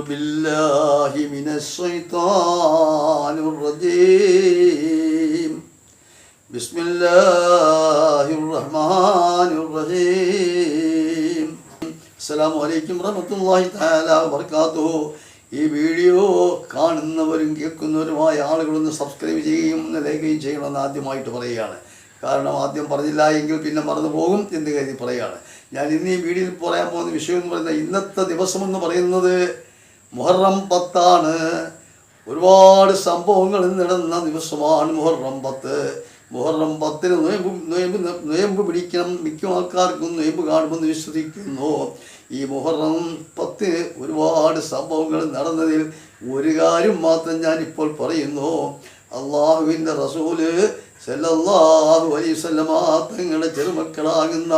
بالله من الشيطان الرجيم بسم الله الرحمن الرحيم السلام عليكم ورحمة الله تعالى وبركاته ഈ video കാണുന്നവരും കേൾക്കുന്നവരുമായ ആളുകളൊന്ന് subscribe ചെയ്യുകയും ലൈക്കുകയും ചെയ്യണമെന്ന് ആദ്യമായിട്ട് പറയുകയാണ് കാരണം ആദ്യം പറഞ്ഞില്ല എങ്കിൽ പിന്നെ മറന്നു പോകും എന്ന് കരുതി പറയുകയാണ് ഞാൻ ഇന്ന് ഈ വീഡിയോയിൽ പറയാൻ പോകുന്ന വിഷയം എന്ന് പറയുന്നത് ഇന്നത്തെ ദിവസം എന്ന് പറയുന്നത് മുഹറം പത്താണ്. ഒരുപാട് സംഭവങ്ങൾ നടന്ന ദിവസമാണ് മുഹറം പത്ത്. മുഹറം പത്തിന് നോയമ്പ് നോയമ്പ് നോയമ്പ് പിടിക്കണം. മിക്ക ആൾക്കാർക്കും നോയമ്പ് കാണുമെന്ന് വിശ്വസിക്കുന്നു. ഈ മുഹറം പത്തിന് ഒരുപാട് സംഭവങ്ങൾ നടന്നതിൽ ഒരു കാര്യം മാത്രം ഞാൻ ഇപ്പോൾ പറയുന്നു. അള്ളാഹുവിന്റെ റസൂൽ സല്ലല്ലാഹു തങ്ങളുടെ ചെറുമക്കളാകുന്ന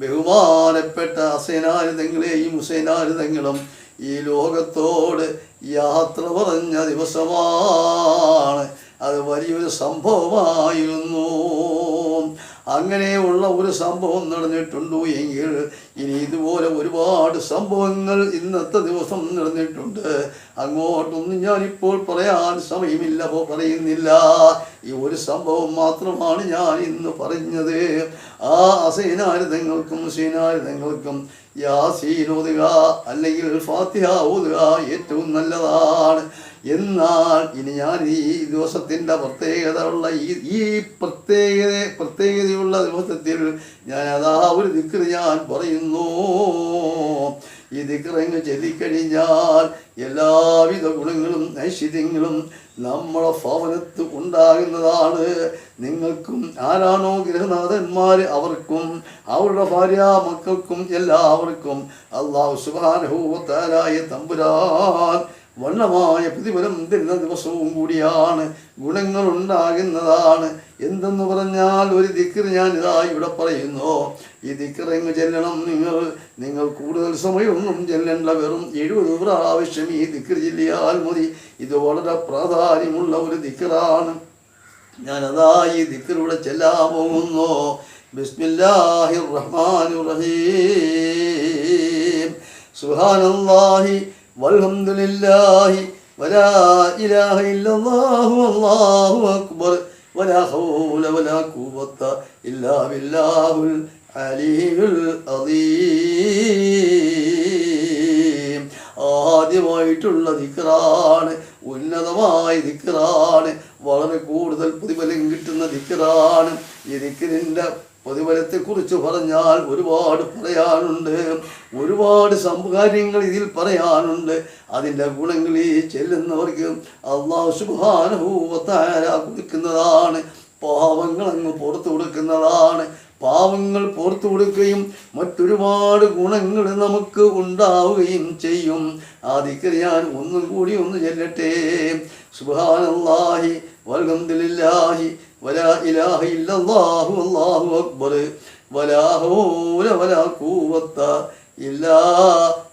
ബഹുമാനപ്പെട്ട ഹസൈനാരിതങ്ങളെയും ഹുസൈനാരിതങ്ങളും ഈ ലോകത്തോട് യാത്ര പറഞ്ഞ ദിവസമാണ്. അത് വലിയൊരു സംഭവമായിരുന്നു. അങ്ങനെയുള്ള ഒരു സംഭവം നടന്നിട്ടുണ്ട് എങ്കിൽ ഇനി ഇതുപോലെ ഒരുപാട് സംഭവങ്ങൾ ഇന്നത്തെ ദിവസം നടന്നിട്ടുണ്ട്. അങ്ങോട്ടൊന്നും ഞാനിപ്പോൾ പറയാൻ സമയമില്ല അപ്പോൾ പറയുന്നില്ല. ഈ ഒരു സംഭവം മാത്രമാണ് ഞാൻ ഇന്ന് പറഞ്ഞത്. ആ അസൈനാരിതങ്ങൾക്കും സീനാരിതങ്ങൾക്കും യാസീൻ ഓതുക അല്ലെങ്കിൽ ഫാത്തിഹ ഓതുക ഏറ്റവും നല്ലതാണ്. എന്നാൽ ഇനി ഞാൻ ഈ ദിവസത്തിന്റെ പ്രത്യേകത ഉള്ള ഈ ഈ പ്രത്യേകത പ്രത്യേകതയുള്ള ദിവസത്തിൽ ഞാൻ അതാ ഒരു ദിക്കർ ഞാൻ പറയുന്നു. ഈ ദിക്കറങ്ങ് ചൊല്ലിക്കഴിഞ്ഞാൽ എല്ലാവിധ ഗുണങ്ങളും ഐശ്വര്യങ്ങളും നമ്മുടെ ഭവനത്ത് ഉണ്ടാകുന്നതാണ്. നിങ്ങൾക്കും ആരാണോ ഗൃഹനാഥന്മാർ അവർക്കും അവരുടെ ഭാര്യ മക്കൾക്കും എല്ലാവർക്കും അള്ളാഹു സുബാനുഭൂത്താലായ തമ്പുരാൻ വണ്ണമായ പ്രതിഫലം തരുന്ന ദിവസവും കൂടിയാണ്. ഗുണങ്ങൾ ഉണ്ടാകുന്നതാണ്. എന്തെന്ന് പറഞ്ഞാൽ ഒരു ദിക്കർ ഞാൻ ഇതായി ഇവിടെ പറയുന്നു. ഈ ദിക്കറങ്ങ് ചെല്ലണം നിങ്ങൾ. നിങ്ങൾ കൂടുതൽ സമയമൊന്നും ചെല്ലണ്ട. വെറും എഴുപത് പ്രാവശ്യം ഈ ദിക്കർ ചെല്ലിയാൽ മതി. ഇത് വളരെ പ്രാധാന്യമുള്ള ഒരു ദിക്കറാണ് ഞാനതാ ഈ ദിക്കറിവിടെ ചെല്ലാൻ പോകുന്നു. ബിസ്മില്ലാഹിർ റഹ്മാനിർ റഹീം. സുബ്ഹാനല്ലാഹി വൽഹംദുലില്ലാഹി വലാ ഇലാഹ ഇല്ലല്ലാഹു അല്ലാഹു അക്ബർ. വലാ ഹൗല വലാ ഖുവത ഇല്ലാ ബില്ലാഹുൽ അലിയുൽ അദീം. ആദ്യമായിട്ടുള്ള ദിക്റാണ് ഉന്നതമായ ദിക്റാണ് വളരെ കൂടുതൽ പ്രതിഫലം കിട്ടുന്ന ദിക്റാണ്. എനിക്ക് നിന്റെ പ്രതിഫലത്തെക്കുറിച്ച് പറഞ്ഞാൽ ഒരുപാട് പറയാനുണ്ട്. ഒരുപാട് സംകാര്യങ്ങൾ ഇതിൽ പറയാനുണ്ട്. അതിന്റെ ഗുണങ്ങളിൽ ചെല്ലുന്നവർക്ക് അള്ളാഹു സുബാനുഭൂവത്താര കൊടുക്കുന്നതാണ്. പാവങ്ങൾ അങ്ങ് പുറത്തു കൊടുക്കുന്നതാണ്. പാവങ്ങൾ പുറത്തു കൊടുക്കുകയും മറ്റൊരുപാട് ഗുണങ്ങൾ നമുക്ക് ഉണ്ടാവുകയും ചെയ്യും. ആദിക്കർ ഞാൻ ഒന്നും കൂടി ഒന്ന് ചെല്ലട്ടെ. സുബാനല്ലാഹി വൽഹംദുലില്ലാഹി ولا إله إلا الله والله أكبر ولا حول ولا قوة إلا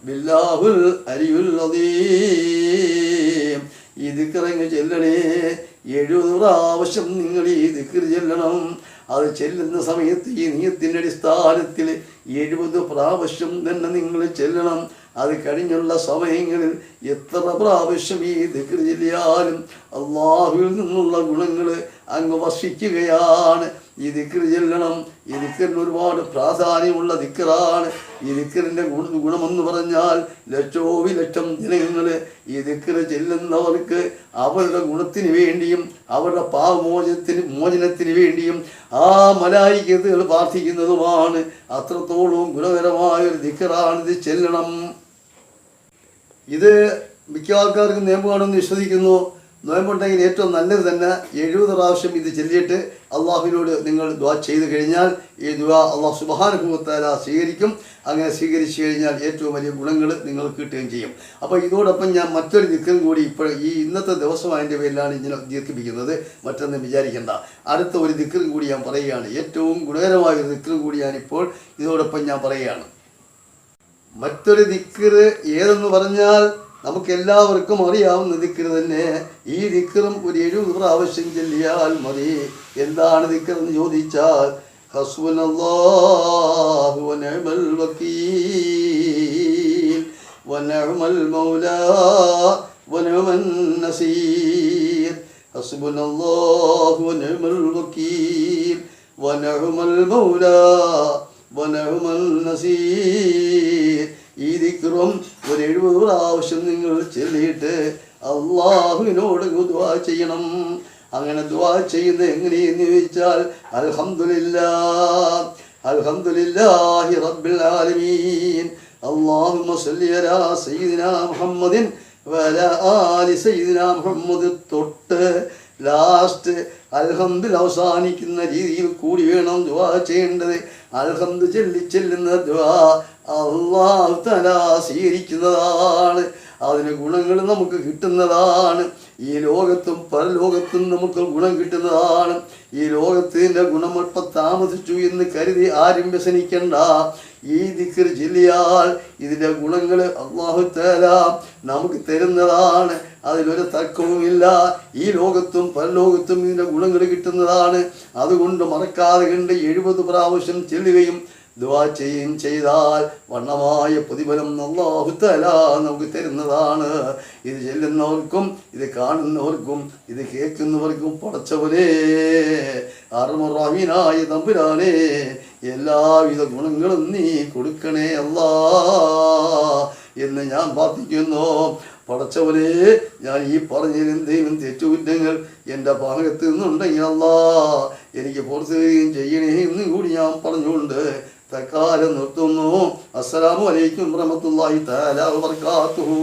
بالله العلي العظيم ഈ ദിക്കറങ്ങ് ചെല്ലണേ. എഴുന്നൂറാവശ്യം നിങ്ങൾ ഈ ദിക്കർ ചെല്ലണം. അത് ചെല്ലുന്ന സമയത്ത് ഈ നീയത്തിന്റെ അടിസ്ഥാനത്തിൽ എഴുപത് പ്രാവശ്യം തന്നെ നിങ്ങൾ ചെല്ലണം. അത് കഴിഞ്ഞുള്ള സമയങ്ങളിൽ എത്ര പ്രാവശ്യം ഈ ദിക്കർ ചെല്ലിയാലും അള്ളാഹുവിൽ നിന്നുള്ള ഗുണങ്ങൾ അങ്ങ് വർഷിക്കുകയാണ്. ഈ ദിക്കർ ചെല്ലണം. ഈ ദിക്കറിന് ഒരുപാട് പ്രാധാന്യമുള്ള ദിക്കറാണ് ഈ ദിക്കറിന്റെ ഗുണ ഗുണമെന്ന് പറഞ്ഞാൽ ലക്ഷോവി ലക്ഷം ജനങ്ങൾ ഈ ദിക്കർ ചെല്ലുന്നവർക്ക് അവരുടെ ഗുണത്തിന് വേണ്ടിയും അവരുടെ പാവമോചനത്തിന് മോചനത്തിന് വേണ്ടിയും ആ മലായികതകൾ പ്രാർത്ഥിക്കുന്നതുമാണ്. അത്രത്തോളം ഗുണകരമായ ഒരു ദിക്കറാണിത് ചെല്ലണം. ഇത് മിക്ക ആൾക്കാർക്കും നിയമം കാണുമെന്ന് വിശ്വസിക്കുന്നു. നോയമ്പുണ്ടെങ്കിൽ ഏറ്റവും നല്ലത് തന്നെ എഴുപത് പ്രാവശ്യം ഇത് ചൊല്ലിയിട്ട് അള്ളാഹുവിനോട് നിങ്ങൾ ദ്വാ ചെയ്ത് കഴിഞ്ഞാൽ ഈ ദ്വാ അള്ളാഹു സുബാനുഭവത്താല സ്വീകരിക്കും. അങ്ങനെ സ്വീകരിച്ചു കഴിഞ്ഞാൽ ഏറ്റവും വലിയ ഗുണങ്ങൾ നിങ്ങൾക്ക് കിട്ടുകയും ചെയ്യും. അപ്പോൾ ഇതോടൊപ്പം ഞാൻ മറ്റൊരു ദിക്കും കൂടി ഇപ്പോൾ ഈ ഇന്നത്തെ ദിവസം അതിന്റെ പേരിലാണ് ഇങ്ങനെ ദീർഘിപ്പിക്കുന്നത്. മറ്റൊന്ന് വിചാരിക്കേണ്ട. അടുത്ത ഒരു ദിക്കറും കൂടി ഞാൻ പറയുകയാണ്. ഏറ്റവും ഗുണകരമായ ഒരു ദിക്കറും കൂടി ഞാനിപ്പോൾ ഇതോടൊപ്പം ഞാൻ പറയുകയാണ്. മറ്റൊരു ദിക്കറ് ഏതെന്ന് പറഞ്ഞാൽ നമുക്കെല്ലാവർക്കും അറിയാവുന്ന ദിക്കർ തന്നെ ഈ ദിക്കറും ഒരു എഴുപത് പ്രാവശ്യം ചൊല്ലിയാൽ മതി. എന്താണ് ദിക്കർ എന്ന് ചോദിച്ചാൽ ഹസ്ബുനല്ലാഹു വനഅമൽ വക്കീൽ വനഅമൽ മൗലാ വനഅമൻ നസീർ. ഹസ്ബുനല്ലാഹു വനഅമൽ വക്കീൽ വനഅമൽ മൗലാ വനഅമൽ നസീർ. ഈ ദിക്റും ഒരു എഴുപത് പ്രാവശ്യം നിങ്ങൾ ചൊല്ലിയിട്ട് അള്ളാഹുവിനോട് ദ്വാ ചെയ്യണം. അങ്ങനെ ദ്വാ ചെയ്യുന്നത് എങ്ങനെയെന്ന് ചോദിച്ചാൽ അൽഹമില്ല അൽഹമില്ലാഹി റബ്ബിൽ ആലമീൻ. അള്ളാഹുമ്മ സല്ലി അലാ സയ്യിദിന മുഹമ്മദിൻ വല ആലി സയ്യിദിന മുഹമ്മദ് തൊട്ട് ലാസ്റ്റ് അൽഹംദിൽ അവസാനിക്കുന്ന രീതിയിൽ കൂടി വേണം ദ്വാ ചെയ്യേണ്ടത്. അൽഹംദ് ചെല്ലി ചെല്ലുന്ന ദ്വാ അള്ള അള്ളാഹു സ്വീകരിക്കുന്നതാണ്. അതിന് ഗുണങ്ങൾ നമുക്ക് കിട്ടുന്നതാണ്. ഈ ലോകത്തും പരലോകത്തും നമുക്ക് ഗുണം കിട്ടുന്നതാണ്. ഈ ലോകത്തിന്റെ ഗുണമൊപ്പ താമസിച്ചു എന്ന് കരുതി ആരും വ്യസനിക്കണ്ട. ഈ ദിക്കർ ചെല്ലിയാൽ ഇതിന്റെ ഗുണങ്ങൾ അള്ളാഹു തല നമുക്ക് തരുന്നതാണ്. അതിലൊരു തർക്കവുമില്ല. ഈ ലോകത്തും പരലോകത്തും ഇതിന്റെ ഗുണങ്ങൾ കിട്ടുന്നതാണ്. അതുകൊണ്ട് മറക്കാതെ കണ്ട് എഴുപത് പ്രാവശ്യം ചെല്ലുകയും ദുവാ ചെയ്യുകയും ചെയ്താൽ വണ്ണമായ പ്രതിഫലം അള്ളാഹു തല നമുക്ക് തരുന്നതാണ്. ഇത് ചെല്ലുന്നവർക്കും ഇത് കാണുന്നവർക്കും ഇത് കേൾക്കുന്നവർക്കും പടച്ചവനെ അറുമുറമീനായ തമ്പുരാനെ എല്ലാവിധ ഗുണങ്ങളും നീ കൊടുക്കണേ അല്ലാ എന്ന് ഞാൻ പ്രാർത്ഥിക്കുന്നു. പടച്ചവനെ ഞാൻ ഈ പറഞ്ഞതിന് എന്തെങ്കിലും തെറ്റുകുറ്റങ്ങൾ എന്റെ ഭാഗത്ത് നിന്നുണ്ടെങ്കിൽ അല്ല എനിക്ക് പുറത്തു വരികയും ചെയ്യണേ എന്നും കൂടി ഞാൻ പറഞ്ഞുകൊണ്ട് തക്കാലം നിർത്തുന്നു. അസ്സലാമു അലൈക്കും തആല വബറകാതുഹു.